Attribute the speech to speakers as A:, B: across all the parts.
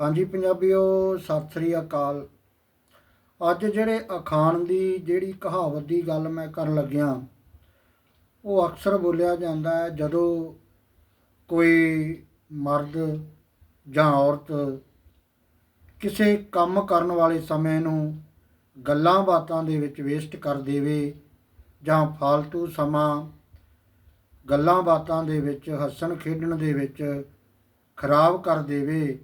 A: ਹਾਂਜੀ ਪੰਜਾਬੀਓ, ਸਤਿ ਸ੍ਰੀ ਅਕਾਲ। ਅੱਜ ਜਿਹੜੇ ਅਖਾਣ ਦੀ ਜਿਹੜੀ ਕਹਾਵਤ ਦੀ ਗੱਲ ਮੈਂ ਕਰਨ ਲੱਗਿਆ, ਉਹ ਅਕਸਰ ਬੋਲਿਆ ਜਾਂਦਾ ਹੈ, ਜਦੋਂ ਕੋਈ ਮਰਦ ਜਾਂ ਔਰਤ ਕਿਸੇ ਕੰਮ ਕਰਨ ਵਾਲੇ ਸਮੇਂ ਨੂੰ ਗੱਲਾਂ ਬਾਤਾਂ ਦੇ ਵਿੱਚ ਵੇਸਟ ਕਰ ਦੇਵੇ ਜਾਂ ਫालतू ਸਮਾਂ ਗੱਲਾਂ ਬਾਤਾਂ ਦੇ ਵਿੱਚ, ਹੱਸਣ ਖੇਡਣ ਦੇ ਵਿੱਚ ਖਰਾਬ ਕਰ ਦੇਵੇ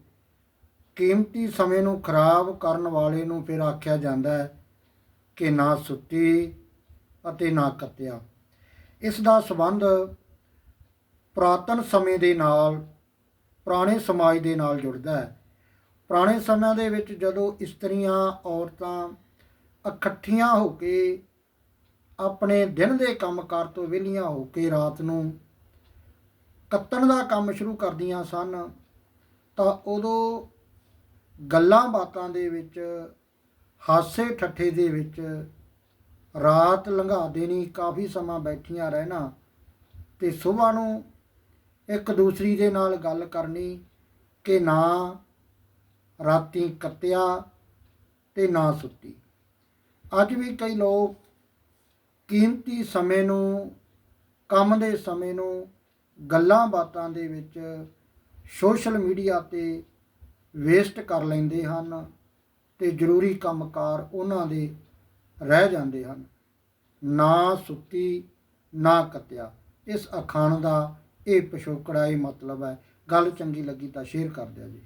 A: ਕੀਮਤੀ ਸਮੇਂ ਨੂੰ ਖਰਾਬ ਕਰਨ ਵਾਲੇ ਨੂੰ ਫਿਰ ਆਖਿਆ ਜਾਂਦਾ ਹੈ ਕਿ ਨਾ ਸੁੱਤੀ ਅਤੇ ਨਾ ਕੱਤਿਆ। ਇਸ ਦਾ ਸੰਬੰਧ ਪੁਰਾਤਨ ਸਮੇਂ ਦੇ ਨਾਲ, ਪੁਰਾਣੇ ਸਮਾਜ ਦੇ ਨਾਲ ਜੁੜਦਾ ਹੈ। ਪੁਰਾਣੇ ਸਮਿਆਂ ਦੇ ਵਿੱਚ ਜਦੋਂ ਇਸਤਰੀਆਂ, ਔਰਤਾਂ ਇਕੱਠੀਆਂ ਹੋ ਕੇ ਆਪਣੇ ਦਿਨ ਦੇ ਕੰਮਕਾਰ ਤੋਂ ਵਿਹਲੀਆਂ ਹੋ ਕੇ ਰਾਤ ਨੂੰ ਕੱਤਣ ਦਾ ਕੰਮ ਸ਼ੁਰੂ ਕਰਦੀਆਂ ਸਨ, ਤਾਂ ਉਦੋਂ ਗੱਲਾਂ ਬਾਤਾਂ ਦੇ ਵਿੱਚ, ਹਾਸੇ ਠੱਠੇ ਦੇ ਵਿੱਚ ਰਾਤ ਲੰਘਾ ਦੇਣੀ ਕਾਫੀ ਸਮਾਂ ਬੈਠੀਆਂ ਰਹਿਣਾ ਤੇ ਸਵੇਰ ਨੂੰ ਇੱਕ ਦੂਸਰੀ ਦੇ ਨਾਲ ਗੱਲ ਕਰਨੀ ਕਿ ਨਾ ਰਾਤੀ ਕੱਤਿਆ ਤੇ ਨਾ ਸੁੱਤੀ। ਅੱਜ ਵੀ ਕਈ ਲੋਕ ਕੀਮਤੀ ਸਮੇਂ ਨੂੰ, ਕੰਮ ਦੇ ਸਮੇਂ ਨੂੰ ਗੱਲਾਂ ਬਾਤਾਂ ਦੇ ਵਿੱਚ ਸੋਸ਼ਲ ਮੀਡੀਆ ਤੇ ਵੇਸਟ ਕਰ ਲੈਂਦੇ ਹਨ ਤੇ ਜ਼ਰੂਰੀ ਕੰਮਕਾਰ ਉਹਨਾਂ ਦੇ ਰਹਿ ਜਾਂਦੇ ਹਨ। ਨਾ ਸੁੱਤੀ, ਨਾ ਕੱਤਿਆ। ਇਸ ਅਖਾਣ ਦਾ ਇਹ ਪਿਛੋਕੜਾ ਇਹ ਮਤਲਬ ਹੈ। ਗੱਲ ਚੰਗੀ ਲੱਗੀ ਤਾਂ ਸ਼ੇਅਰ ਕਰ ਦਿਓ ਜੀ।